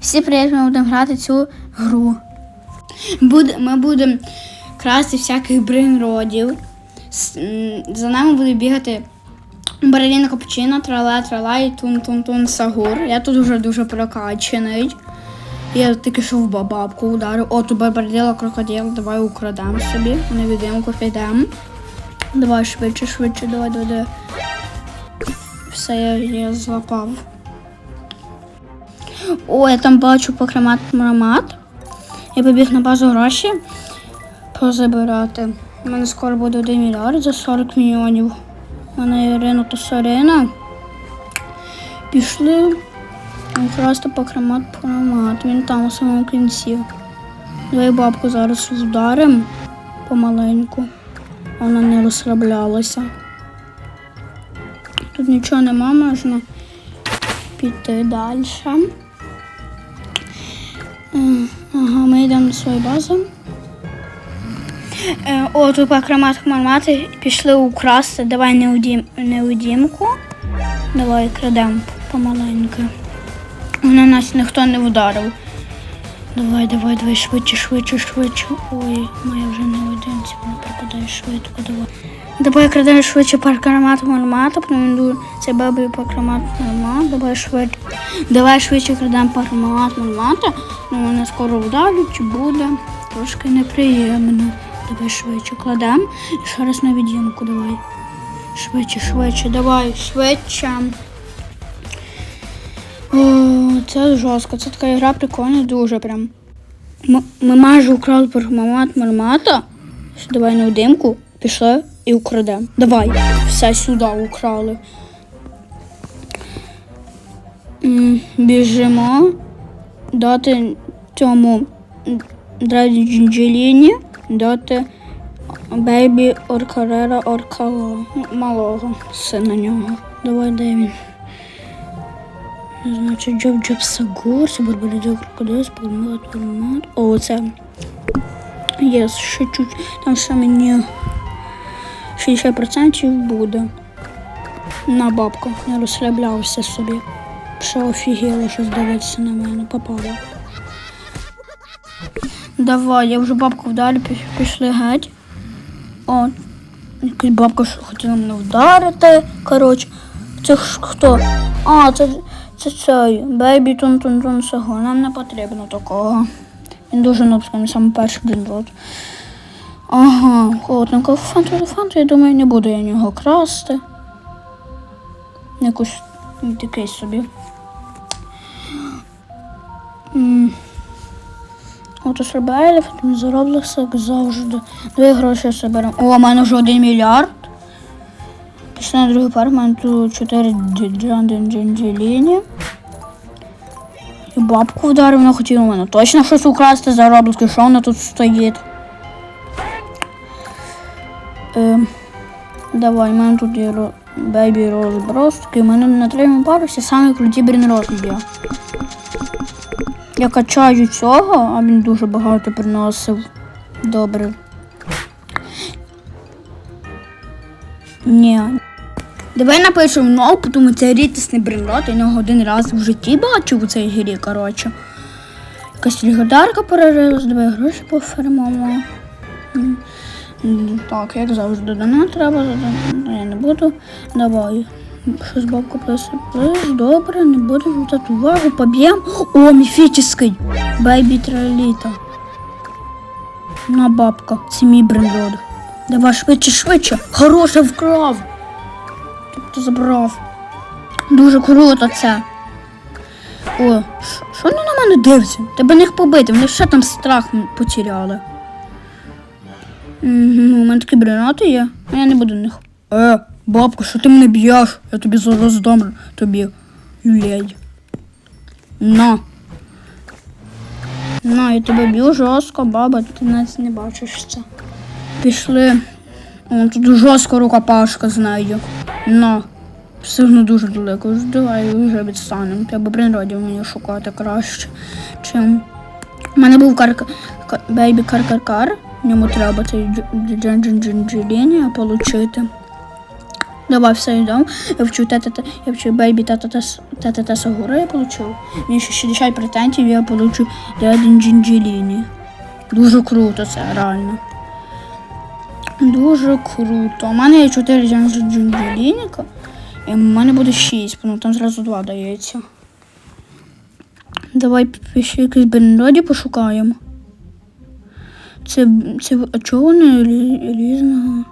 Всі привіт, ми будемо грати цю гру. Буде, ми будемо красти всяких м, За нами буде бігати Бареліна Капучино, трала, трала і тун-тун-тун Сагур. Я тут вже дуже прокачаний. Я тільки що в бабабку ударив. О, тут барбарділа крокодил, давай украдемо собі. У невидимку підемо. Давай швидше, швидше, давай, давай, давай. Все, я, я злапав. О, я там бачу покремат мрамат. Я побіг на базу гроші позабирати. У мене скоро буде 1 мільярд за 40 мільйонів. У мене Ірина та Сарина. Пішли красти покремат мрамат. Він там у самому кінці. Давай бабку зараз вдаримо помаленьку. Вона не розслаблялася. Тут нічого нема, можна піти далі. Ага, ми йдемо на свою базу. Е, О, тут покремат хмармати пішли украсти. Давай не у, не у. Давай крадемо помаленьку. На нас ніхто не вдарив. Давай, давай, давай, швидше, швидше, швидше. Ой, моя вже не одинці, вона пропадає швидко, давай. Давай крадемо швидше паркомат мармата, потім йду це бабі паркомат мармат, давай швидше. Давай швидше крадемо паркомат мармата, ну мене скоро чи буде. Трошки неприємно. Давай швидше кладемо. І ще раз на відімку давай. Швидше, швидше, давай, швидше. О, це жорстко, це така гра прикольна, дуже прям. Ми, майже украли паркомат мармата. Давай на димку, пішли і украдемо. Давай, все сюди украли. Біжимо дати цьому Драді Джинджеліні, дати Бейбі Оркарера Оркало, малого сина нього. Давай, де він? Значить, Джоб Джоб Сагур, Сабарбалідо Крокодил, Спагмат, Формат. О, це. Є, ще чуть. Там ще мені 60% буде. На бабку. Не розслаблявся собі. Ще офігело, що здивитися на мене. Попало. Давай, я вже бабку пі- пішли геть. О, якась бабка хотіла мене вдарити. Коротше, це ж хто? А, це, це цей бейбі тун тун тун саго. Нам не потрібно такого. Він дуже нобський, він саме перший блінрод. Ага, котенько, фанту, фанту, я думаю, не буду я нього красти. Якось такий собі. От Сребелів, зароблявся, як завжди. Дві гроші соберемо. О, у мене вже один мільярд. Пішли на другий парк, у мене тут чотири джандин. І бабку вдарив, вона хотіла у мене точно щось украсти заробітки, що вона тут стоїть. Давай, мене тут є ро- бейбі розбростки, у мене на третьому парусі саме круті брінроки є. Я качаю цього, а він дуже багато приносив. Добре. Ні. Давай напишемо нол, тому це рідкісний бренрот, я нього один раз в житті бачив у цій грі, коротше. Якась легодарка перерилась, давай гроші пофермомо. Так, як завжди, дана треба, задана я не буду. Давай. Щось бабка присиплиш, добре, не буду звертати увагу, поб'єм. О, міфічний! Бейбі траліта. На бабка, це мій бренрод. Давай швидше, швидше. Хороше вкрав. Тобто забрав. Дуже круто це. О, що вони на мене дивляться? Тебе них побити, вони ще там страх потеряли. Угу, у мене такі бренати є, а я не буду них. Е, бабко, що ти мене б'єш? Я тобі зараз дам тобі люлей. На. На, я тебе б'ю жорстко, баба, ти нас не бачиш це. Пішли. О, тут жорстка рукопашка знайду. На. Все одно дуже далеко. Давай вже відстанемо. Треба бренродів мені шукати краще. Чим. У мене був кар... ка- бейбі кар-кар-кар. В ньому треба цей джин-джин-джин-джеління отримати. Давай все йдемо. Я вчу тета, та- я вчу бейбі тета та Сагура я получив. Мені ще 60 претензій, я Дядін Джинджеліні. Дуже круто це, реально. Дуже круто. У мене є 4 Джинджелініка, і в мене буде 6, ну там зразу 2 дається. Давай ще якийсь бенроді пошукаємо. Це, це а чого лі- різного?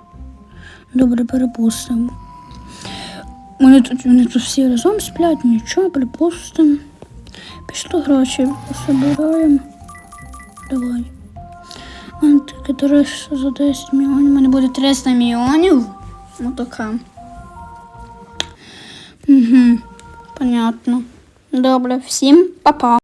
Добре, перепустимо. Вони тут, вони тут всі разом сплять, нічого, припустимо. Пішли гроші пособираємо. Давай. Таке дорожче за 10 мільйонів. У мене буде 300 мільйонів. Ну така. Угу. Понятно. Добре, всім па-па.